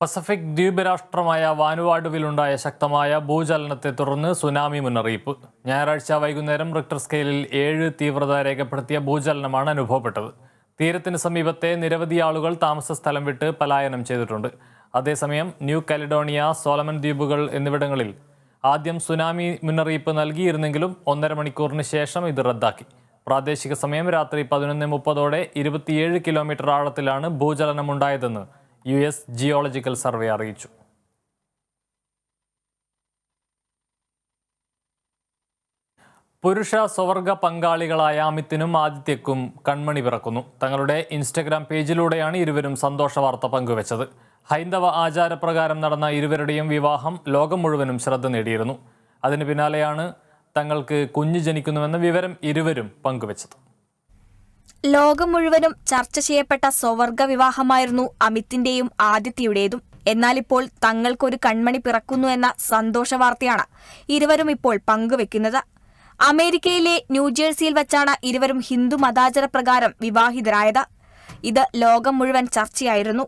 Pacific ദ്വീപ് രാഷ്ട്രമായ വാനുവാടുവിലുണ്ടായ ശക്തമായ ഭൂചലനത്തെ തുടർന്ന് സുനാമി മുന്നറിയിപ്പ്. ഞായറാഴ്ച വൈകുന്നേരം റിക്ടർ സ്കെയിലിൽ ഏഴ് തീവ്രത രേഖപ്പെടുത്തിയ ഭൂചലനമാണ് അനുഭവപ്പെട്ടത്. തീരത്തിന് സമീപത്തെ നിരവധി ആളുകൾ താമസ സ്ഥലം വിട്ട് പലായനം ചെയ്തിട്ടുണ്ട്. അതേസമയം ന്യൂ കാലിഡോണിയ സോളമൻ ദ്വീപുകൾ എന്നിവിടങ്ങളിൽ ആദ്യം സുനാമി മുന്നറിയിപ്പ് നൽകിയിരുന്നെങ്കിലും ഒന്നര മണിക്കൂറിന് ശേഷം ഇത് റദ്ദാക്കി. പ്രാദേശിക സമയം രാത്രി പതിനൊന്ന് മുപ്പതോടെ ഇരുപത്തിയേഴ് കിലോമീറ്റർ ആഴത്തിലാണ് ഭൂചലനമുണ്ടായതെന്ന് യു എസ് ജിയോളജിക്കൽ സർവേ അറിയിച്ചു. പുരുഷ സ്വവർഗ പങ്കാളികളായ അമിത്തിനും ആദിത്യക്കും കൺമണി പിറക്കുന്നു. തങ്ങളുടെ ഇൻസ്റ്റഗ്രാം പേജിലൂടെയാണ് ഇരുവരും സന്തോഷ വാർത്ത പങ്കുവച്ചത്. ഹൈന്ദവ ആചാരപ്രകാരം നടന്ന ഇരുവരുടെയും വിവാഹം ലോകം മുഴുവനും ശ്രദ്ധ നേടിയിരുന്നു. അതിന് പിന്നാലെയാണ് തങ്ങൾക്ക് കുഞ്ഞ് ജനിക്കുന്നുവെന്ന വിവരം ഇരുവരും പങ്കുവച്ചത്. ലോകം മുഴുവനും ചർച്ച ചെയ്യപ്പെട്ട സ്വവർഗ വിവാഹമായിരുന്നു അമിതിന്റെയും ആദിത്യയുടേതും. എന്നാൽ ഇപ്പോൾ തങ്ങൾക്കൊരു കൺമണി പിറക്കുന്നു എന്ന സന്തോഷ വാർത്തയാണ് ഇരുവരും ഇപ്പോൾ പങ്കുവെക്കുന്നത്. അമേരിക്കയിലെ ന്യൂജേഴ്സിയിൽ വച്ചാണ് ഇരുവരും ഹിന്ദു മതാചാരപ്രകാരം വിവാഹിതരായത്. ഇത് ലോകം മുഴുവൻ ചർച്ചയായിരുന്നു.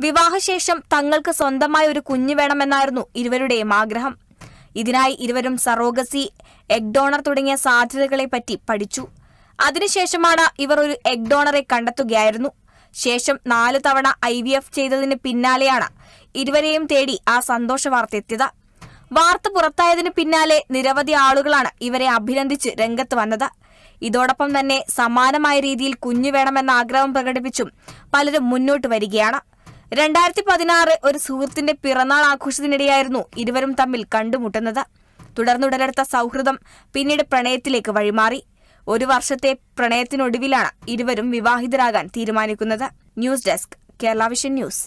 വിവാഹശേഷം തങ്ങൾക്ക് സ്വന്തമായ ഒരു കുഞ്ഞു വേണമെന്നായിരുന്നു ഇരുവരുടെയും ആഗ്രഹം. ഇതിനായി ഇരുവരും സറോഗസി എഗ് ഡോണർ തുടങ്ങിയ സാധ്യതകളെപ്പറ്റി പഠിച്ചു. അതിനുശേഷമാണ് ഇവർ ഒരു എഗ് ഡോണറെ കണ്ടെത്തുകയായിരുന്നു. ശേഷം നാല് തവണ ഐ വി എഫ് ചെയ്തതിന് പിന്നാലെയാണ് ഇരുവരെയും തേടി ആ സന്തോഷ വാർത്ത എത്തിയത് വാർത്ത പുറത്തായതിന് പിന്നാലെ നിരവധി ആളുകളാണ് ഇവരെ അഭിനന്ദിച്ച് രംഗത്ത് വന്നത്. ഇതോടൊപ്പം തന്നെ സമാനമായ രീതിയിൽ കുഞ്ഞു വേണമെന്ന ആഗ്രഹം പ്രകടിപ്പിച്ചും പലരും മുന്നോട്ട് വരികയാണ്. രണ്ടായിരത്തി പതിനാറ് ഒരു സുഹൃത്തിന്റെ പിറന്നാൾ ആഘോഷത്തിനിടെയായിരുന്നു ഇരുവരും തമ്മിൽ കണ്ടുമുട്ടുന്നത്. തുടർന്നുടലെടുത്ത സൗഹൃദം പിന്നീട് പ്രണയത്തിലേക്ക് വഴിമാറി. ഒരു വർഷത്തെ പ്രണയത്തിനൊടുവിലാണ് ഇരുവരും വിവാഹിതരാകാൻ തീരുമാനിക്കുന്നത്. News desk Kerala vision news.